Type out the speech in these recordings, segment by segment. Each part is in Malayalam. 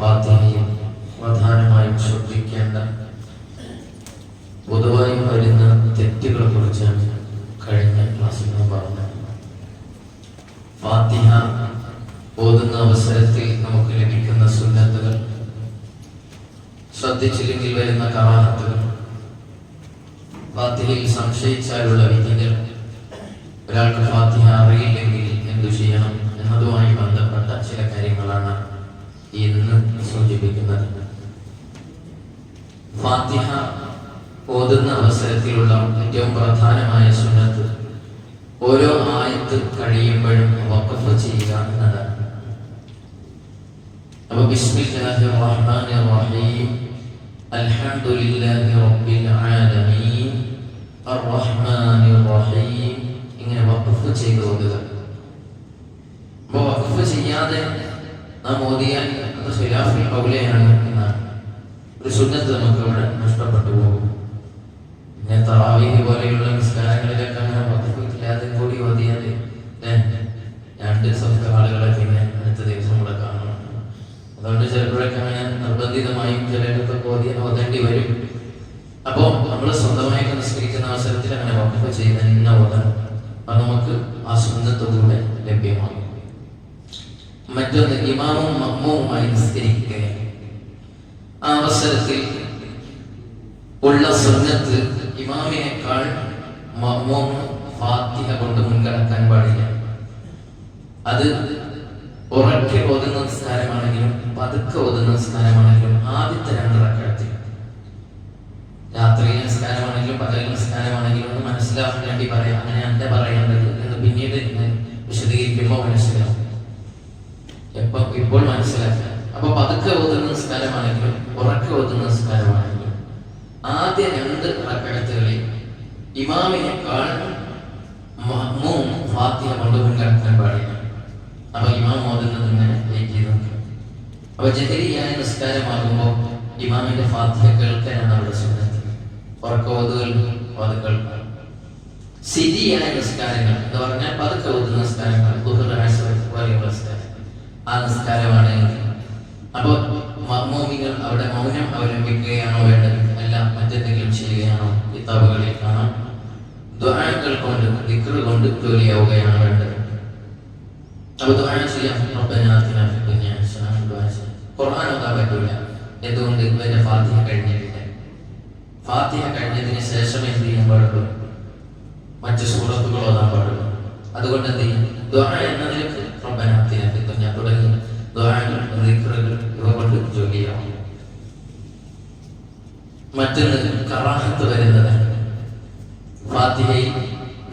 വാർത്തയും പ്രധാനമായും ശ്രദ്ധിക്കേണ്ട പൊതുവായി വരുന്ന തെറ്റുകളെ കുറിച്ചാണ് കഴിഞ്ഞ ക്ലാസ്സിൽ നാം പറഞ്ഞത്. ഫാത്തിഹ ഓതുന്ന അവസരത്തിൽ നമുക്ക് ലഭിക്കുന്ന സുന്നത്തുകൾ ശ്രദ്ധിച്ചില്ലെങ്കിൽ വരുന്ന കറാഹത്തുകൾ. ഫാത്തിഹയിൽ സംശയിച്ചാലുള്ള വിധികൾ ഒരാൾക്ക് ഫാത്തിഹ അറിയില്ലെങ്കിൽ എന്തു ചെയ്യണം എന്നതുമായി ബന്ധപ്പെട്ട ചില കാര്യങ്ങളാണ് ഇന്ന് സൂചിപ്പിക്കുന്നത്. ഫാത്തിഹ ഓതുന്ന അവസരത്തിലുള്ള ഏറ്റവും പ്രധാനമായ സുന്നത്ത് ഓരോ ആയത്ത് കഴിയുമ്പോഴും വക്കഫ് ചെയ്യുക എന്നതാണ്. അപ്പൊ ബിസ്മില്ലാഹിർ റഹ്മാനിർ റഹീം അൽഹംദുലില്ലാഹി റബ്ബിൽ ആലമീൻ അർ റഹ്മാനിർ റഹീം ഇങ്ങനെ വഖഫ് ചെയ്ത് ഓതുക അപ്പോൾ വഖഫ് ചെയ്യാതെ നാം ഓതിയാൽ അത് ഖിലാഫിൽ ഖൗലയാണ് എന്നാണ് ഒരു സുന്നത്ത് നമുക്ക് അവിടെ നഷ്ടപ്പെട്ടു പോകും. പിന്നെ തറാവീഹ് പോലെയുള്ള നിസ്കാരങ്ങളിലൊക്കെ അങ്ങനെ വഖഫ് ഇല്ലാതെ കൂടി ഓതിയാൽ രണ്ട് ദിവസത്തെ ആളുകളെ പിന്നെ അടുത്ത ദിവസം കൂടെ കാണണം അതുകൊണ്ട് ചിലപ്പോഴൊക്കെ അങ്ങനെ നിർബന്ധിതമായും ചിലരൊക്കെ ഓതിയാൽ ഓതേണ്ടി വരും. അപ്പോൾ നമ്മൾ സ്വന്തമായിട്ട് നിസ്കരിക്കുന്ന അവസരത്തിൽ അങ്ങനെ വഖഫ് ചെയ്യുന്ന ഇന്ന ഓതണം. അത് നമുക്ക് ആ സുന്നത്തോടുകൂടെ ലഭ്യമാകും. മറ്റൊന്ന് ഇമാമും മമ്മവുമായി നിസ്കരിക്കുകയാണ് ആ അവസരത്തിൽ ഉള്ള സുന്നത്ത് ഇമാമിനേക്കാൾ മമ്മവും ഫാത്തിഹ കൊണ്ട് മുൻകടക്കാൻ പാടില്ല. അത് ഉറക്കെ ഓതുന്ന സ്ഥാനമാണെങ്കിലും പതുക്കെ ഓതുന്ന സ്ഥാനമാണെങ്കിലും ആദ്യത്തെ രണ്ട് രാത്രിയിലെ നിസ്കാരമാണെങ്കിലും പകൽ നിസ്കാരമാണെങ്കിലും ഒന്ന് മനസ്സിലാക്കാൻ വേണ്ടി പറയാം. അങ്ങനെ അല്ല പറയേണ്ടത് എന്ന് പിന്നീട് ഞാൻ വിശദീകരിക്കുമ്പോൾ മനസ്സിലാവും. എപ്പൊ ഇപ്പോൾ മനസ്സിലാക്കുക അപ്പൊ പതുക്കെ ഓതുന്ന നിസ്കാരമാണെങ്കിലും ഉറക്കെ ഓതുന്ന നിസ്കാരമാണെങ്കിലും ആദ്യ രണ്ട് റക്കഴത്തുകളിൽ ഇമാമിനേക്കാൾ മഹ്മൂം ഫാത്തിഹ കൊണ്ട് മുൻകടക്കാൻ പാടില്ല. അപ്പൊ ഇമാം ഓതുന്നത് ഇങ്ങനെ അപ്പൊ ജഹരിയായ നിസ്കാരമാകുമ്പോൾ ഇമാമിന്റെ ഫാത്തിഹ കേൾക്കാനാണ് അവിടെ സുന്നത്ത് ഉറക്ക പതുക്കൾ. സിരിയായ നിസ്കാരങ്ങൾ. എന്ന് പറഞ്ഞാൽ പതുക്കെ ഓതുന്ന നിസ്കാരങ്ങൾ. നിസ്കാരം ആ നിസ്കാരമാണ് അപ്പോൾ മർമോമികൾ അവിടെ മൗനം അവലംബിക്കുകയാണോ വേണ്ടത്? അല്ല മറ്റെന്തെങ്കിലും ചെയ്യുകയാണോ? കിതാബുകളിൽ കാണാം. ദ്വാരങ്ങൾ കൊണ്ട് ദിക്റ് കൊണ്ട് ജോലിയാവുകയാണ് വേണ്ടത്? അപ്പൊ ദ്വാര ചെയ്യാം. ഖുർആൻ ഓതാൻ പറ്റൂല. എന്തുകൊണ്ട്? ഇവരെ ഫാത്തിഹ കഴിഞ്ഞിട്ടില്ല ഫാത്തിഹ കഴിഞ്ഞതിന് ശേഷം എന്ത് ചെയ്യാൻ പാടുള്ളൂ? മറ്റു സൂറത്തുകൾ ഓതാൻ പാടുള്ളൂ. അതുകൊണ്ട് എന്ത് ചെയ്യും? ദ്വാര എന്നതിലേക്ക് റബ്ബനാ ഞാൻ തുടങ്ങി. ദ്വാരകൾ ഇവ കൊണ്ട് മറ്റൊന്ന് കറാഹത്ത് വരുന്നത് ഫാത്തിഹയിൽ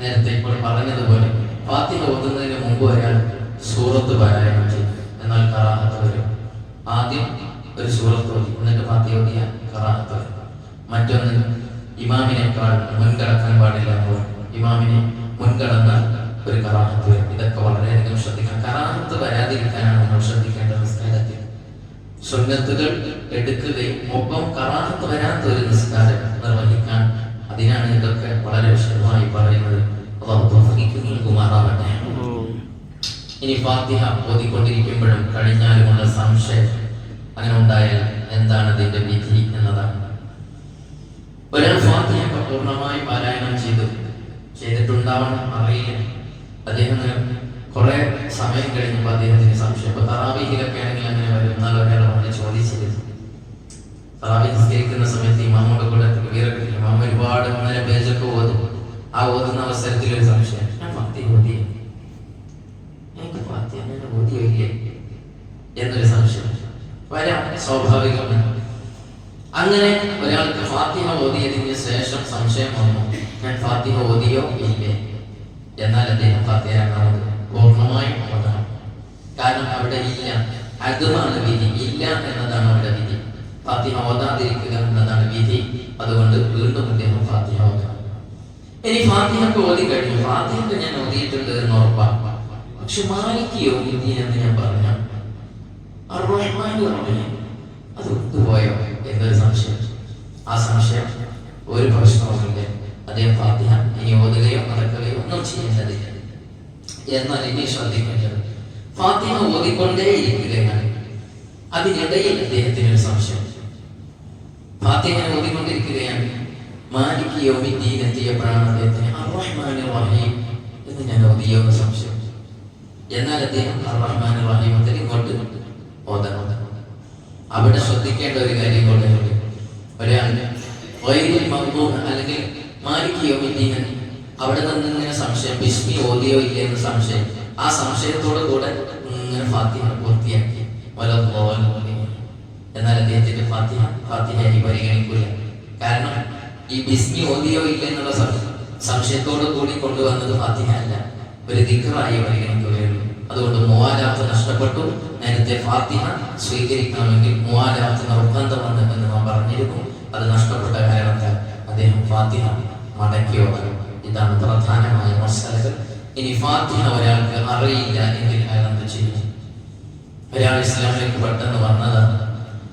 നേരത്തെ ഇപ്പോൾ പറഞ്ഞതുപോലെ ഫാത്തിഹ ഓതുന്നതിന് മുമ്പ് ഒരാൾ സൂറത്ത് പാരായണം ചെയ്യും. എന്നാൽ കറാഹത്ത് വരും. ആദ്യം ഒരു സൂറത്ത് ഓതി. എന്നിട്ട് ഫാത്തിഹ ഓതിയ കറാഹത്ത് വരും. മറ്റൊന്ന് ഇമാമിനേക്കാൾ മുൻകടക്കാൻ പാടില്ല ഇമാമിനെ മുൻകടന്ന ഒരു കറാഹത്ത് ഇതൊക്കെ വളരെയധികം ശ്രദ്ധിക്കണം. കറാഹത്ത് വരാതിരിക്കാനാണ് നമ്മൾ ശ്രദ്ധിക്കേണ്ടത് നിസ്കാരത്തിൽ. സുന്നത്തുകൾ എടുക്കുകയും ഒപ്പം കറാഹത്ത് വരാത്ത ഒരു നിസ്കാരം നിർവഹിക്കാൻ അതിനാണ് ഇതൊക്കെ വളരെ വിശദമായി പറയുന്നത്. നൽകുമാറാവട്ടെ. ഇനി ഫാത്തിഹ ഓതിക്കൊണ്ടിരിക്കുമ്പോഴും കഴിഞ്ഞാലുമുള്ള സംശയം അങ്ങനെ ഉണ്ടായാൽ എന്താണ് അതിന്റെ വിധി എന്നതാണ്. ഒരാൾ ഫാത്തിഹ ഒക്കെ പൂർണമായി പാരായണം ചെയ്തു. ചെയ്തിട്ടുണ്ടാവണം അറിയില്ല. അദ്ദേഹം കുറെ സമയം കഴിഞ്ഞപ്പോൾ അദ്ദേഹത്തിന് സംശയം. ഇപ്പൊ തറാവിഹിലൊക്കെ ആണെങ്കിൽ അങ്ങനെ വരും. എന്നാൽ ഒരാൾ വന്ന് ചോദിച്ചിരുന്നു. തറാവി നിസ്കരിക്കുന്ന സമയത്ത് ഇമാമോട് കൂടെ വീരൊക്കെ ഇമാമ ഒരുപാട് ഒന്നര പേജൊക്കെ ഓതും. ആ ഓതുന്ന അവസരത്തിൽ ഒരു സംശയം. എന്നൊരു സംശയം. വരാം. സ്വാഭാവികമാണ്. അങ്ങനെ ഒരാൾക്ക് ഫാത്തിഹ ഓതിയതിന് ശേഷം സംശയം വന്നു. ഞാൻ ഫാത്തിഹ ഓതിയോ? ഇല്ലേ. എന്നാൽ അദ്ദേഹം ഫാത്തിഹ രണ്ടാമത് പൂർണമായും ഓതണം കാരണം അവിടെ ഇല്ല. അതുമാണ് വിധി. ഇല്ല എന്നതാണ് അവിടെ വിധി. ഫാത്തിഹ ഓതാതിരിക്കുക എന്നതാണ് വിധി. അതുകൊണ്ട് വീണ്ടും അദ്ദേഹം ഫാത്തിഹ ഓതണം ഇനി ഫാത്തിഹക്ക് ഓതി കഴിഞ്ഞു. ഫാത്തിഹക്ക് ഞാൻ ഓതിയിട്ടുണ്ട് എന്ന് ഉറപ്പാണ്. പക്ഷെ മാലിക്ക് വിധി എന്ന് ഞാൻ പറഞ്ഞ? അത് വിട്ടുപോയോ എന്നൊരു സംശയം. ആ സംശയം ഒരു പ്രശ്നവുമില്ല അദ്ദേഹം ഫാത്തിഹ ഇനി ഓതുകയോ നടക്കുകയോ ഒന്നും ചെയ്യേണ്ടതില്ല. എന്നാൽ ഇനി ശ്രദ്ധിക്കേണ്ടത്. ഫാത്തിമ ഓതിക്കൊണ്ടേ ഇരിക്കുകയാണ്. അതിനിടയിൽ അദ്ദേഹത്തിന് ഒരു സംശയം. ഫാത്തിമ ഓതിക്കൊണ്ടിരിക്കുകയാണ്. മാലിക് യോമിദ്ദീൻ എത്തിയപ്പോഴാണ് അദ്ദേഹത്തിന് അറഹ്മാൻ റഹീം എന്ന് ഞാൻ ഓതിയോ സംശയം. എന്നാൽ അദ്ദേഹം അറഹ്മാൻ റഹീം അതിൽ ഇങ്ങോട്ട് ഓതണം. അവിടെ ശ്രദ്ധിക്കേണ്ട ഒരു കാര്യം കൊണ്ടുണ്ട് ഒരാൾ അല്ലെങ്കിൽ മാലിക് യോമിദ്ദീൻ അവിടെ നിന്ന് സംശയം ബിസ്മി ഓതിയോ ഇല്ല എന്ന സംശയം ആ സംശയത്തോടെ കൂടെ ഇങ്ങനെ ഫാത്തിഹ പൂർത്തിയാക്കി. എന്നാൽ അദ്ദേഹത്തിന്റെ ഫാത്തിഹ ഫാത്തിഹയായി പരിഗണിക്കില്ല കാരണം ഈ ബിസ്മി ഓതിയോ ഇല്ല എന്നുള്ള സംശയത്തോടു കൂടി കൊണ്ടുവന്നത് ഫാത്തിഹ അല്ല. ഒരു ദിക്കറായി പരിഗണിക്കുകയുള്ളൂ അതുകൊണ്ട് മൂവാലാത്ത് നഷ്ടപ്പെട്ടു. നേരത്തെ ഫാത്തിഹ സ്വീകരിക്കണമെങ്കിൽ മൂവാലാത്ത് നിർബന്ധമാണ് എന്ന് നാം പറഞ്ഞിരുന്നു അത് നഷ്ടപ്പെട്ട കാരണത്താൽ അദ്ദേഹം ഫാത്തിഹ മടക്കി വന്നു ഇതാണ് പ്രധാനമായ മസാലകൾ. ഇനി ഫാത്തിഹ ഒരാൾക്ക് അറിയില്ല എങ്കിൽ അയാൾ എന്ത് ചെയ്യും? ഒരാൾ ഇസ്ലാമിലേക്ക് പെട്ടെന്ന് വന്നതാണ്.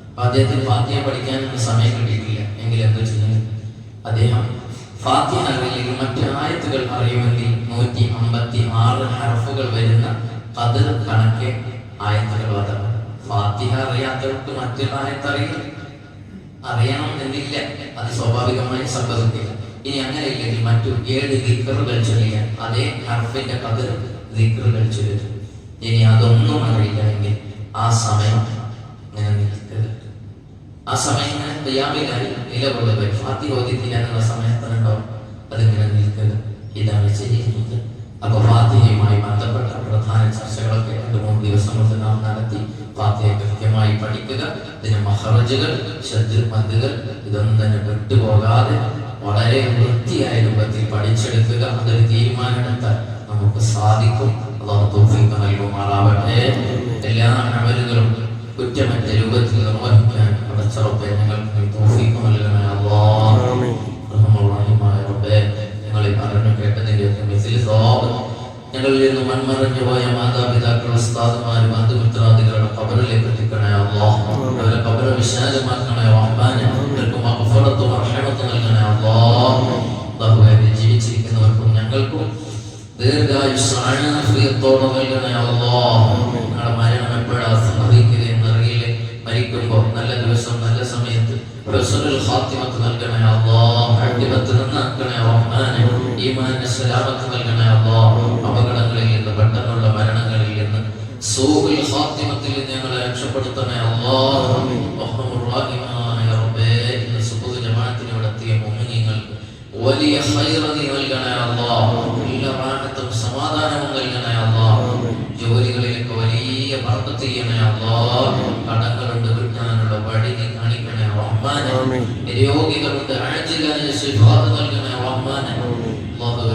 അപ്പൊ അദ്ദേഹത്തിന് ഫാത്തിഹ പഠിക്കാനൊന്നും സമയം കിട്ടിയിട്ടില്ല. എങ്കിൽ എന്ത് ചെയ്യും? അദ്ദേഹം ഫാത്തിഹ അറിയില്ലെങ്കിൽ മറ്റു ആയത്തുകൾ അറിയുമെങ്കിൽ നൂറ്റി അമ്പത്തി ആറ് ഹർഫുകൾ വരുന്ന കതിർ കണക്കെ ആയത്തുകൾ ഫാത്തിഹ അറിയാത്തവർക്ക് മറ്റൊരു ആയത്ത് അറിയില്ല അറിയണം അത് സ്വാഭാവികമായി സംഭവിക്കില്ല. ഇനി അങ്ങനെ ഇല്ലെങ്കിൽ മറ്റു ഏഴ് ദിക്കറുകൾ ചൊല്ലിയാൽ അതേ ഹർഫിന്റെ കതിർ ദിക്കറുകൾ ചൊല്ലും ഇനി അതൊന്നും അറിയില്ല ആ സമയം ഇങ്ങനെ ആ സമയം ഇങ്ങനെ നിലകൊള്ളുക. ഫാത്തി ഓതിത്തില്ല എന്നുള്ള സമയത്തുണ്ടാവും അതിങ്ങനെ നിൽക്കരുത്. ഇതാണ് ചെയ്യുന്നത് അപ്പൊ ഫാത്തിയുമായി ബന്ധപ്പെട്ട പ്രധാന ചർച്ചകളൊക്കെ രണ്ട് മൂന്ന് ദിവസം കൊണ്ട് നാം നടത്തി ഫാത്തിഹ കൃത്യമായി പഠിക്കുക. ഇതിന് മഹറജുകൾ ശ്രദ്ധ ഇതൊന്നും തന്നെ വിട്ടുപോകാതെ വളരെ വൃത്തിയായ രൂപത്തിൽ പഠിച്ചെടുക്കുക. അതൊരു തീരുമാനമെടുത്താൽ നമുക്ക് സാധിക്കും. അള്ളാഹു നൽകുമാറാവട്ടെ. എല്ലാ അമലുകളും കുറ്റമറ്റ രൂപത്തിൽ നിർവഹിക്കാൻ പടച്ചറപ്പെ ഞങ്ങൾക്ക് നൽകണേ റബ്ബേ. ഞങ്ങളെ പറഞ്ഞു കേട്ടതിന്റെ ഞങ്ങളിൽ നിന്ന് മൺമറഞ്ഞു പോയ മാതാപിതാക്കൾ ബന്ധുമിത്രാദികളുടെ കബറിലേക്ക് അല്ലാഹ് അവരെ കബറ് വിശാലമാക്കണേ റഹ്മാൻ അവർക്ക് മഗ്ഫിറത്തും റഹ്മത്തും നൽകണേ അല്ലാഹുവേ നീ ജീവിച്ചിരിക്കുന്നവർക്കും ഞങ്ങൾക്കും ദീർഘായുസ് ആഫിയത്തോടെ നൽകണേ അല്ലാഹ് ഞങ്ങളുടെ മരണം എപ്പോഴാ സംഭവിക്കുക എന്നറിയില്ല? മരിക്കുമ്പോൾ നല്ല ദിവസം നല്ല സമയത്ത് ഹുസ്നുൽ ഖാത്തിമത്ത് നൽകണേ അല്ലാഹ് അടിമത്ത് നന്നാക്കണേ റഹ്മാനെ ഈമാനിന് സലാമത്ത് നൽകണേ അല്ലാഹ് ഇവിടെ ഞങ്ങളെ രക്ഷപ്പെടുത്തണേ. വലിയ നീ നൽകണേ അള്ളാ എല്ലാ റാഹത്തും സമാധാനവും നൽകണേ അള്ളാ ജോലികളിലൊക്കെ വലിയ ബർക്കത്ത് ചെയ്യണേ അള്ളാ കടങ്ങളുണ്ട് വീട്ടാനുള്ള വഴി നീ കാണിക്കണേ റഹ്മാനെ. രോഗികളുണ്ട് ആജിലായ ശിഫാത്ത് നൽകണേ റഹ്മാനെ.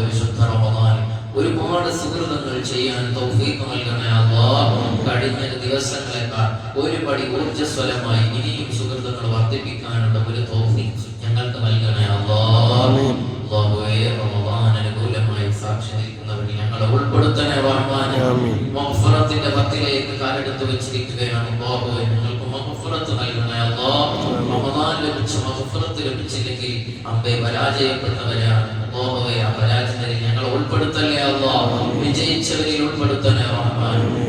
വിശുദ്ധ ഒരുപാട് സുഹൃതങ്ങൾ ചെയ്യാൻ തൗഫീഖ് നൽകണേ അല്ലാഹ് കഴിഞ്ഞ ദിവസങ്ങളെക്കാൾ ഒരു പടി ഊർജസ്വലമായി ഇനിയും സുഹൃത്തുക്കൾ വർദ്ധിപ്പിക്കാനുള്ള ഒരു തൗഫീഖ് ഞങ്ങൾക്ക് നൽകണേ അല്ലാഹ് അല്ലാഹുവേ റമദാൻ അനുകൂലമായി സാക്ഷി നിൽക്കുന്നവരിൽ ഞങ്ങളെ ഉൾപ്പെടുത്തണേ റഹ്മാനെ. മഗ്ഫിറത്തിന്റെ പത്തിലേക്ക് കാലെടുത്ത് വെച്ചിരിക്കുകയാണ് അല്ലാഹുവേ ഞങ്ങൾക്ക് മഗ്ഫിറത്ത് നൽകണേ അല്ലാഹ് റമദാൻ ലഭിച്ച മഗ്ഫിറത്ത് ലഭിച്ചില്ലെങ്കിൽ അമ്പെ പരാജയപ്പെട്ടവരാണ്. വിജയിച്ചവരിൽ ഉൾപ്പെടുത്താൻ റഹ്മാൻ.